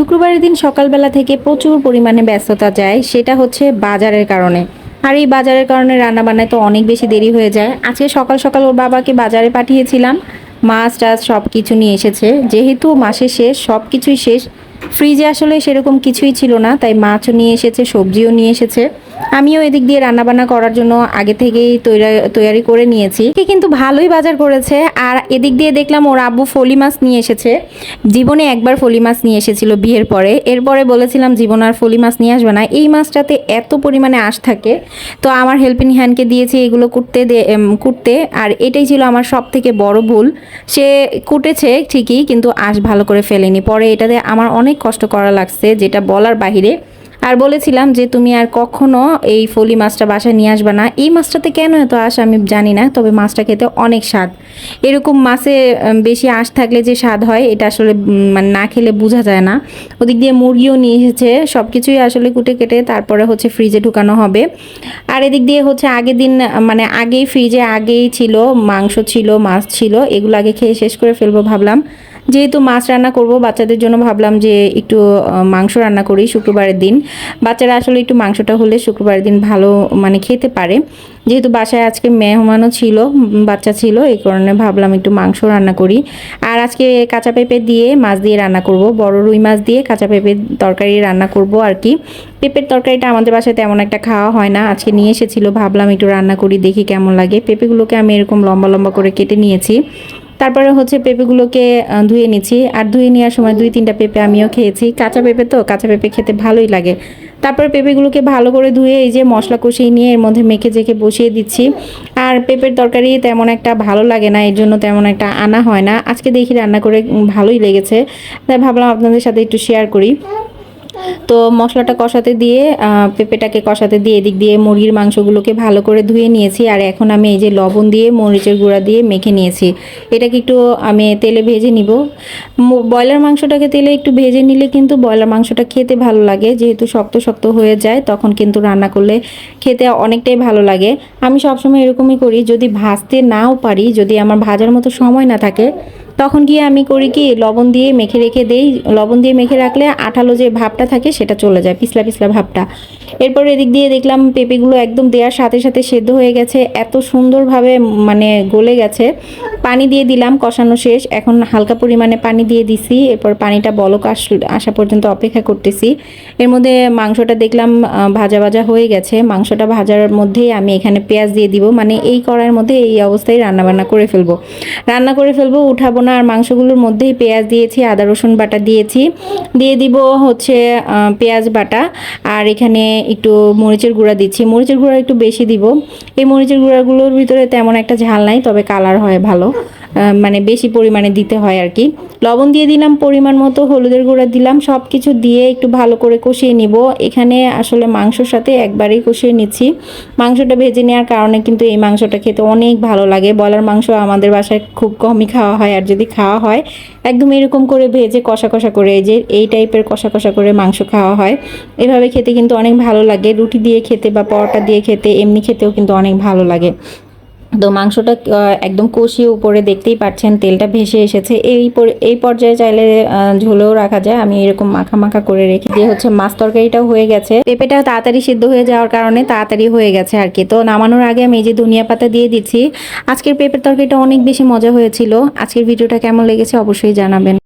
শুক্রবারের দিন সকালবেলা থেকে প্রচুর পরিমাণে ব্যস্ততা যায়, সেটা হচ্ছে বাজারের কারণে। আর এই বাজারের কারণে রান্না বান্নায় তো অনেক বেশি দেরি হয়ে যায়। আজকে সকাল সকাল ওর বাবাকে বাজারে পাঠিয়েছিলাম। মাছ টাছ সব কিছু নিয়ে এসেছে। যেহেতু মাসে শেষ সব কিছুই শেষ ফ্রিজে আসলে সেরকম কিছুই ছিল না, তাই মাছও নিয়ে এসেছে, সবজিও নিয়ে এসেছে। আমিও এদিক দিয়ে রান্নাবান্না করার জন্য আগে থেকেই তৈরি করে নিয়েছি। কিন্তু ভালোই বাজার করেছে, আর এদিক দিয়ে দেখলাম ওর আব্বু ফলি মাছ নিয়ে এসেছে। জীবনে একবার ফলি মাছ নিয়ে এসেছিল বিয়ের পরে। এরপরে বলেছিলাম, জীবন আর ফলি মাছ নিয়ে আসবে না। এই মাছটাতে এত পরিমাণে আশ থাকে। তো আমার হেল্পিং হ্যান্ডকে দিয়েছি এগুলো কুটতে কুটতে। আর এটাই ছিল আমার সব থেকে বড় ভুল। সে কুটেছে ঠিকই, কিন্তু আঁশ ভালো করে ফেলেনি। পরে এটাতে আমার অনেক কষ্ট করা লাগছে যেটা বলার বাহিরে। আর বলেছিলাম যে তুমি আর কখনো এই ফলি মাছটা বাসায় নিয়ে আসবে না। এই মাছটাতে কেন এত আঁশ আমি জানি না, তবে মাছটা খেতে অনেক স্বাদ। এরকম মাছে বেশি আঁশ থাকলে যে স্বাদ হয়, এটা আসলে মানে না খেলে বোঝা যায় না। ওদিক দিয়ে মুরগিও নিয়ে এসেছে সব কিছুই আসলে কুটে কেটে তারপরে হচ্ছে ফ্রিজে ঢুকানো হবে। আর এদিক দিয়ে হচ্ছে আগের দিন মানে আগেই ফ্রিজে আগেই ছিল, মাংস ছিল, মাছ ছিল, এগুলো আগে খেয়ে শেষ করে ফেলব ভাবলাম। যেহেতু মাছ রান্না করব, বাচ্চাদের জন্য ভাবলাম যে একটু মাংস রান্না করি শুক্রবারের দিন। বাচ্চারা আসলে একটু মাংসটা হলে শুক্রবারের দিন ভালো মানে খেতে পারে। যেহেতু বাসায় আজকে মেহমানও ছিল বাচ্চা ছিল, এই কারণে ভাবলাম একটু মাংস রান্না করি। আর আজকে কাঁচা পেঁপে দিয়ে মাছ দিয়ে রান্না করব, বড় রুই মাছ দিয়ে কাঁচা পেঁপে তরকারি রান্না করব আর কি। পেঁপের তরকারিটা আমাদের বাসায় তেমন একটা খাওয়া হয় না, আজকে নিয়ে এসেছিল, ভাবলাম একটু রান্না করি, দেখি কেমন লাগে। পেঁপেগুলোকে আমি এরকম লম্বা লম্বা করে কেটে নিয়েছি। তারপরে হচ্ছে পেঁপেগুলোকে ধুয়ে নিচ্ছি। আর ধুয়ে নেওয়ার সময় দুই, তিনটা পেঁপে আমিও খেয়েছি। কাঁচা পেঁপে তো, কাঁচা পেঁপে খেতে ভালোই লাগে। তারপরে পেঁপেগুলোকে ভালো করে ধুয়ে এই যে মশলা কষিয়ে নিয়ে এর মধ্যে মেখে জেখে বসিয়ে দিচ্ছি। আর পেঁপের তরকারি তেমন একটা ভালো লাগে না, এর জন্য তেমন একটা আনা হয় না। আজকে দেখি রান্না করে ভালোই লেগেছে। তাই ভাবলাম আপনাদের সাথে একটু শেয়ার করি। তো মশলাটা কষাতে দিয়ে পেঁপেটাকে কষাতে দিয়ে, এদিক দিয়ে মুরগির মাংসগুলোকে ভালো করে ধুয়ে নিয়েছি। আর এখন আমি এই যে লবণ দিয়ে, মরিচের গুঁড়া দিয়ে মেখে নিয়েছি। এটাকে একটু আমি তেলে ভেজে নিব। ব্রয়লার মাংসটাকে তেলে একটু ভেজে নিলে কিন্তু ব্রয়লার মাংসটা খেতে ভালো লাগে। যেহেতু শক্ত শক্ত হয়ে যায়, তখন কিন্তু রান্না করলে খেতে অনেকটাই ভালো লাগে। আমি সবসময় এরকমই করি, যদি ভাজতে নাও পারি, যদি আমার ভাজার মতো সময় না থাকে তখন গিয়ে আমি করি কি, লবণ দিয়ে মেখে রেখে দেই। লবণ দিয়ে মেখে রাখলে আঠালো যে ভাবটা থাকে সেটা চলে যায়, পিছলা পিছলা ভাবটা। এরপর এদিক দিয়ে দেখলাম পেঁপেগুলো একদম দেওয়ার সাথে সাথে সেদ্ধ হয়ে গেছে, এত সুন্দরভাবে মানে গলে গেছে। পানি দিয়ে দিলাম, কষানো শেষ। এখন হালকা পরিমাণে পানি দিয়ে দিছি, এরপর পানিটা বলক আস, আসা পর্যন্ত অপেক্ষা করতেছি। এর মধ্যে মাংসটা দেখলাম ভাজা ভাজা হয়ে গেছে। মাংসটা ভাজার মধ্যেই আমি এখানে পেঁয়াজ দিয়ে দিব মানে এই কড়াইয়ের মধ্যে এই অবস্থায় রান্না বান্না করে ফেলব। রান্না করে ফেলব, উঠাবো না আর মাংসগুলোর মধ্যেই পেঁয়াজ দিয়েছি, আদা, রসুন বাটা দিয়েছি। দিয়ে দিব হচ্ছে পেঁয়াজ বাটা। আর এখানে একটু মরিচের গুঁড়া দিচ্ছি। মরিচের গুঁড়া একটু বেশি দিব। এই মরিচের গুঁড়াগুলোর ভিতরে তেমন একটা ঝাল নাই, তবে কালার হয় ভালো। মানে বেশি পরিমাণে দিতে হয় আর কি। লবণ দিয়ে দিলাম, পরিমাণ মতো হলুদের গুঁড়া দিলাম সব কিছু দিয়ে একটু ভালো করে কষিয়ে নিব। এখানে আসলে মাংসর সাথে একবারেই কষিয়ে নিচ্ছি। মাংসটা ভেজে নেওয়ার কারণে কিন্তু এই মাংসটা খেতে অনেক ভালো লাগে। বলার মাংস আমাদের বাসায় খুব কমই খাওয়া হয় আর যদি খাওয়া হয়, একদম এরকম করে ভেজে কষা কষা করে যে, এই টাইপের কষা কষা করে মাংস খাওয়া হয়। এভাবে খেতে কিন্তু অনেক ভালো লাগে। রুটি দিয়ে খেতে বা পরোটা দিয়ে খেতে এমনি খেতেও কিন্তু অনেক ভালো লাগে। তো মাংসটা একদম কষিয়ে উপরে দেখতেই পাচ্ছেন, তেলটা ভেসে এসেছে। এই এই পর্যায়ে চাইলে ঝোলেও রাখা যায়। আমি এরকম মাখা মাখা করে রেখে দিয়ে হচ্ছে মাছ তরকারিটাও হয়ে গেছে। পেঁপেটা তাড়াতাড়ি সিদ্ধ হয়ে যাওয়ার কারণে তাড়াতাড়ি হয়ে গেছে আর কি। তো নামানোর আগে আমি এই যে ধনিয়া পাতা দিয়ে দিচ্ছি। আজকের পেঁপের তরকারিটা অনেক বেশি মজা হয়েছিল। আজকের ভিডিওটা কেমন লেগেছে অবশ্যই জানাবেন।